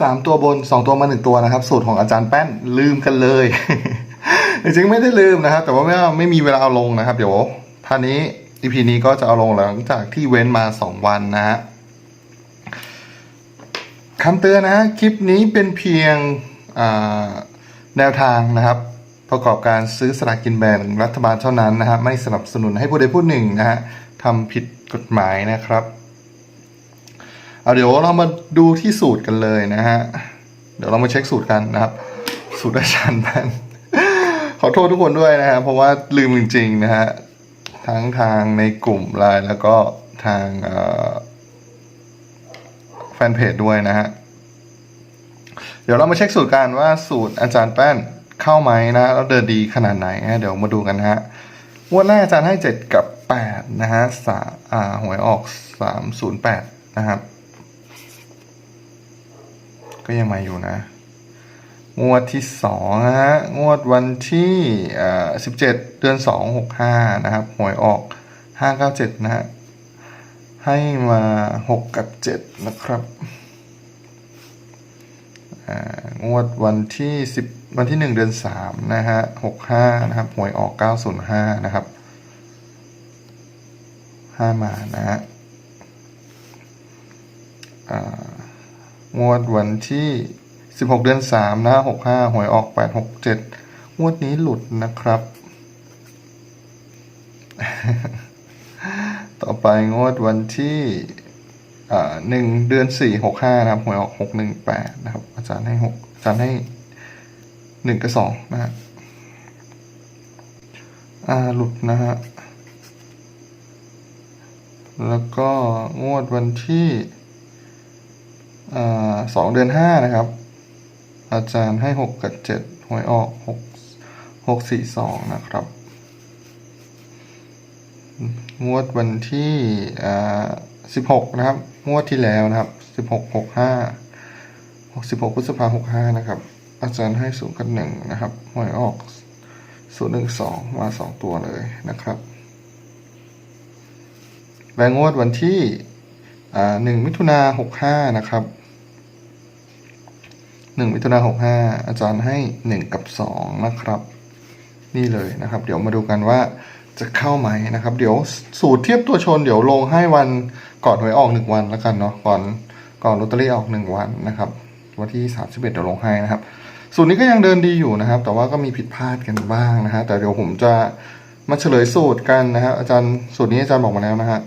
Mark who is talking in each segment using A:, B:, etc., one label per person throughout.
A: สามตัวบนสองตัวมาหนึ่งตัวนะครับ สูตรของอาจารย์แป้นลืมกันเลย จริงๆไม่ได้ลืมนะครับ แต่ว่าไม่ไม่มีเวลาเอาลงนะครับ เดี๋ยวท่านี้ EP นี้ก็จะเอาลงหลังจากที่เว้นมาสองวันนะฮะคำเตือนนะคลิปนี้เป็นเพียงแนวทางนะครับ ประกอบการซื้อสลากกินแบ่งรัฐบาลเท่านั้นนะฮะไม่สนับสนุนให้ผู้ใดผู้หนึ่งนะฮะทำผิดกฎหมายนะครับ เอาเดี๋ยวเรามาดูที่สูตรกันเลยนะฮะ เดี๋ยวเรามาเช็คสูตรกันนะครับ สูตรอาจารย์แป้นขอโทษทุกคนด้วยนะฮะ เพราะว่าลืมจริงๆนะฮะ ทั้งทางในกลุ่มไลน์แล้วก็ทางแฟนเพจด้วยนะฮะ เดี๋ยวเรามาเช็คสูตรกันว่าสูตรอาจารย์แป้นเข้าไหมนะ แล้วเดินดีขนาดไหนนะเดี๋ยวมาดูกันนะฮะงวดแรกอาจารย์ให้เจ็ดกับแปดนะฮะสาหวยออกสามศูนย์แปดนะครับ ก็ยังมาอยู่นะ งวดที่สองนะฮะ งวดวันที่สิบเจ็ดเดือนสองหกห้านะครับหวยออกห้าเก้าเจ็ดนะฮะ ให้มาหกกับเจ็ดนะครับ งวดวันที่สิบวันที่หนึ่งเดือนสามนะฮะหกห้านะครับหวยออกเก้าศูนย์ห้านะครับห้ามานะฮะอ่า งวดวันที่ 16 เดือน3นะ65 หวยออก 867 งวดนี้หลุดนะครับ ต่อไปงวดวันที่หนึ่งเดือน4 65นะครับหวยออก618นะครับ อาจารย์ให้6อาจารย์ให้1กับ2นะฮะอ่าหลุดนะฮะแล้วก็งวดวันที่อ่า สองเดือนห้านะครับ อาจารย์ให้หกกับเจ็ดหวยออกหกหกสี่สองนะครับงวดวันที่สิบหกนะครับงวดที่แล้วนะครับสิบหกหกห้าหกสิบหกพฤษภาหกห้านะครับ อาจารย์ให้ศูนย์กับหนึ่งนะครับหวยออกศูนย์หนึ่งสองมาสองตัวเลยนะครับและงวดวันที่หนึ่งมิถุนาหกห้านะครับ หนึ่งมิถุนาหกห้าอาจารย์ให้หนึ่งกับสองนะครับ นี่เลยนะครับ เดี๋ยวมาดูกันว่าจะเข้าไหมนะครับ เดี๋ยวสูตรเทียบตัวชน เดี๋ยวลงให้วันก่อนหวยออกหนึ่งวันแล้วกันเนาะก่อนก่อนลอตเตอรี่ออกหนึ่งวันนะครับ วันที่สามสิบเอ็ดเดี๋ยวลงให้นะครับ สูตรนี้ก็ยังเดินดีอยู่นะครับ แต่ว่าก็มีผิดพลาดกันบ้างนะฮะแต่เดี๋ยวผมจะมาเฉลยสูตรกันนะครับอาจารย์สูตรนี้อาจารย์บอกมาแล้วนะฮะ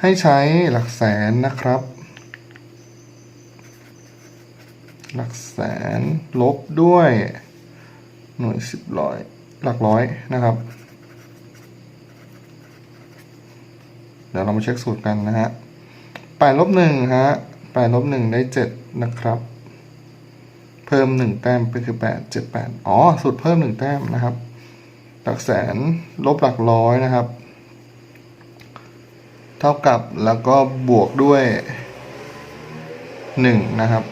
A: ให้ใช้หลักแสนนะครับ หลักแสนลบด้วย หน่วยสิบร้อยหลักร้อยนะครับ เดี๋ยวเรามาเช็คสูตรกันนะฮะแปดลบหนึ่งฮะแปดลบหนึ่งได้เจ็ดนะครับ เพิ่มหนึ่งแต้มไปคือแปดเจ็ดแปดอ๋อ สูตรเพิ่มหนึ่งแต้มนะครับ หลักแสนลบหลักร้อยนะครับ เท่ากับแล้วก็บวกด้วยหนึ่งนะครับ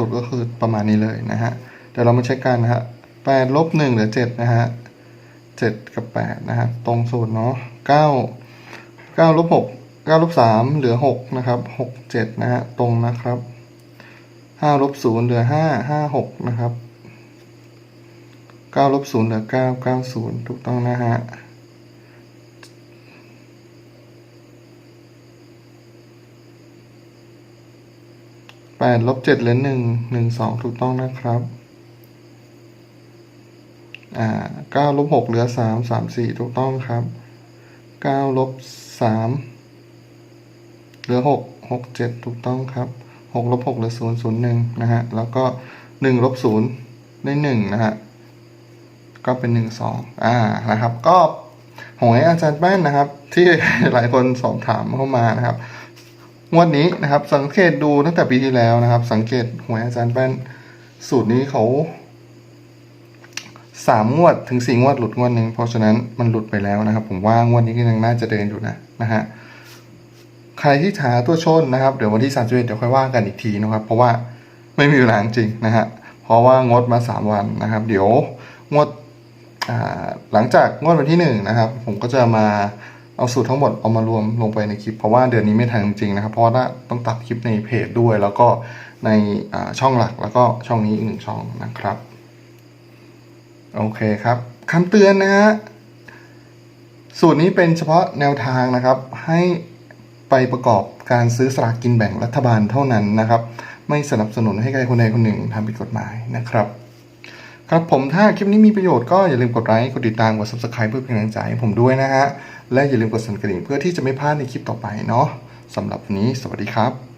A: สูตรก็คือประมาณนี้เลยนะฮะเดี๋ยวเรามาเช็คกันนะฮะแปดลบหนึ่งเหลือเจ็ดนะฮะเจ็ดกับแปดนะฮะตรงสูตรเนาะเก้าเก้าลบหกเก้าลบสามเหลือหกนะครับหกเจ็ดนะฮะตรงนะครับห้าลบศูนย์เหลือห้าห้าหกนะครับเก้าลบศูนย์เหลือเก้าเก้าศูนย์ถูกต้องนะฮะ แปดลบเจ็ดเหลือหนึ่งหนึ่งสองถูกต้องนะครับ อ่าเก้าลบหกเหลือสามสามสี่ถูกต้องครับเก้าลบสามเหลือหกหกเจ็ดถูกต้องครับหกลบหกเหลือศูนย์ศูนย์หนึ่งนะฮะ แล้วก็หนึ่งลบศูนย์ได้หนึ่งนะฮะ ก็เป็นหนึ่งสองอ่า นะครับ ก็หวยอาจารย์แป้นนะครับ ที่หลายคนสอบถามเข้ามานะครับ งวดนี้นะครับสังเกตดูตั้งแต่ปีที่แล้วนะครับ สังเกตหวยอาจารย์แป้นสูตรนี้เขาสามงวดถึงสี่งวดหลุดงวดหนึ่งเพราะฉะนั้นมันหลุดไปแล้วนะครับ ผมว่างวดนี้ก็ยังน่าจะเดินอยู่นะนะฮะใครที่หาตัวชนนะครับเดี๋ยววันที่สามสิบเอ็ดเดี๋ยวค่อยว่ากันอีกทีนะครับ เพราะว่าไม่มีเวลาจริงนะฮะเพราะว่างดมาสามวันนะครับ เดี๋ยวงวดหลังจากงวดวันที่หนึ่งนะครับ ผมก็จะมา เอาสูตรทั้งหมดเอามารวมลงไปในคลิป เพราะว่าเดือนนี้ไม่ทันจริงๆนะครับ เพราะว่าต้องตัดคลิปในเพจด้วย แล้วก็ในช่องหลักแล้วก็ช่องนี้อีกหนึ่งช่องนะครับ โอเคครับคำเตือนนะฮะสูตรนี้เป็นเฉพาะแนวทางนะครับ ให้ไปประกอบการซื้อสลากกินแบ่งรัฐบาลเท่านั้นนะครับ ไม่สนับสนุนให้ใครคนใดคนหนึ่งทำผิดกฎหมายนะครับ ครับผมถ้าคลิปนี้มีประโยชน์ก็อย่าลืมกดไลค์กดติดตามกด subscribe เพื่อเป็นกำลังใจให้ผมด้วยนะฮะ และอย่าลืมกดสั่นกระดิ่งเพื่อที่จะไม่พลาดในคลิปต่อไปเนาะสำหรับวันนี้สวัสดีครับ